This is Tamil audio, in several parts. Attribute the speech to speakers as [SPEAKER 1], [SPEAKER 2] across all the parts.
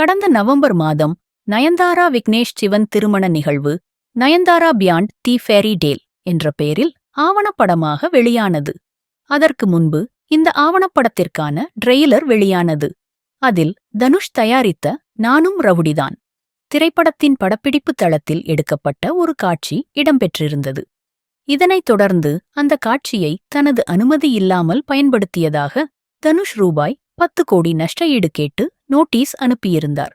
[SPEAKER 1] கடந்த நவம்பர் மாதம் நயன்தாரா விக்னேஷ் சிவன் திருமண நிகழ்வு Nayanthara beyond the fairy tale என்ற பெயரில் ஆவணப்படமாக வெளியானது. அதற்கு முன்பு இந்த ஆவணப்படத்திற்கான ட்ரெய்லர் வெளியானது. அதில் தனுஷ் தயாரித்த நானும் ரவுடிதான் திரைப்படத்தின் படப்பிடிப்பு தளத்தில் எடுக்கப்பட்ட ஒரு காட்சி இடம்பெற்றிருந்தது. இதனைத் தொடர்ந்து அந்த காட்சியை தனது அனுமதி இல்லாமல் பயன்படுத்தியதாக தனுஷ் ரூபாய் பத்து கோடி நஷ்டஈடு கேட்டு நோட்டீஸ் அனுப்பியிருந்தார்.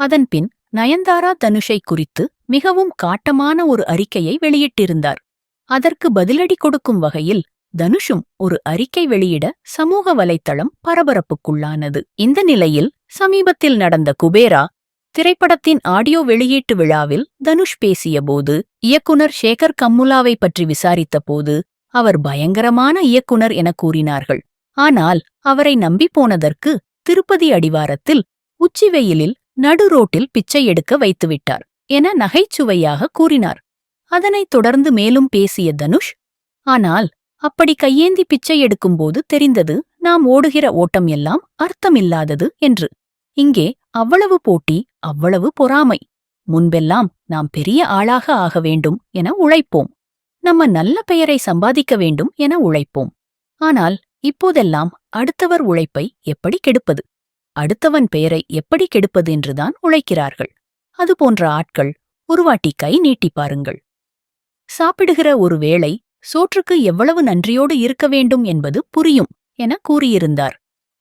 [SPEAKER 1] அதன்பின் நயன்தாரா தனுஷை குறித்து மிகவும் காட்டமான ஒரு அறிக்கையை வெளியிட்டிருந்தார். அதற்கு பதிலடி கொடுக்கும் வகையில் தனுஷும் ஒரு அறிக்கை வெளியிட சமூக வலைத்தளம் பரபரப்புக்குள்ளானது. இந்த நிலையில் சமீபத்தில் நடந்த குபேரா திரைப்படத்தின் ஆடியோ வெளியீட்டு விழாவில் தனுஷ் பேசியபோது இயக்குனர் ஷேகர் கம்முலாவை பற்றி விசாரித்தபோது அவர் பயங்கரமான இயக்குனர் என கூறினார்கள். ஆனால் அவரை நம்பி போனதற்கு திருப்பதி அடிவாரத்தில் உச்சிவெயிலில் நடு ரோட்டில் பிச்சை எடுக்க வைத்துவிட்டார் என நகைச்சுவையாக கூறினார். அதனைத் தொடர்ந்து மேலும் பேசிய தனுஷ் ஆனால் அப்படி கையேந்தி பிச்சை எடுக்கும்போது தெரிந்தது நாம் ஓடுகிற ஓட்டம் எல்லாம் அர்த்தமில்லாதது என்று. இங்கே அவ்வளவு போட்டி அவ்வளவு பொறாமை. முன்பெல்லாம் நாம் பெரிய ஆளாக ஆக வேண்டும் என உழைப்போம். நம்ம நல்ல பெயரை சம்பாதிக்க வேண்டும் என உழைப்போம். ஆனால் இப்போதெல்லாம் அடுத்தவர் உழைப்பை எப்படி கெடுப்பது? அடுத்தவன் பெயரை எப்படி கெடுப்பது என்றுதான் உழைக்கிறார்கள். அதுபோன்ற ஆட்கள் ஒருவாட்டி கை நீட்டி பாருங்கள். சாப்பிடுகிற ஒரு வேளை சோற்றுக்கு எவ்வளவு நன்றியோடு இருக்க வேண்டும் என்பது புரியும் என கூறியிருந்தார்.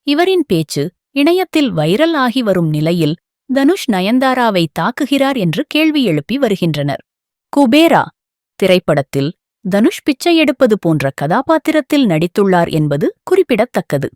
[SPEAKER 1] இவரின் பேச்சு இணையத்தில் வைரல் ஆகி வரும் நிலையில் தனுஷ் நயன்தாராவை தாக்குகிறார் என்று கேள்வி எழுப்பி வருகின்றனர். குபேரா திரைப்படத்தில் தனுஷ் பிச்சை எடுப்பது போன்ற கதாபாத்திரத்தில் நடித்துள்ளார் என்பது குறிப்பிடத்தக்கது.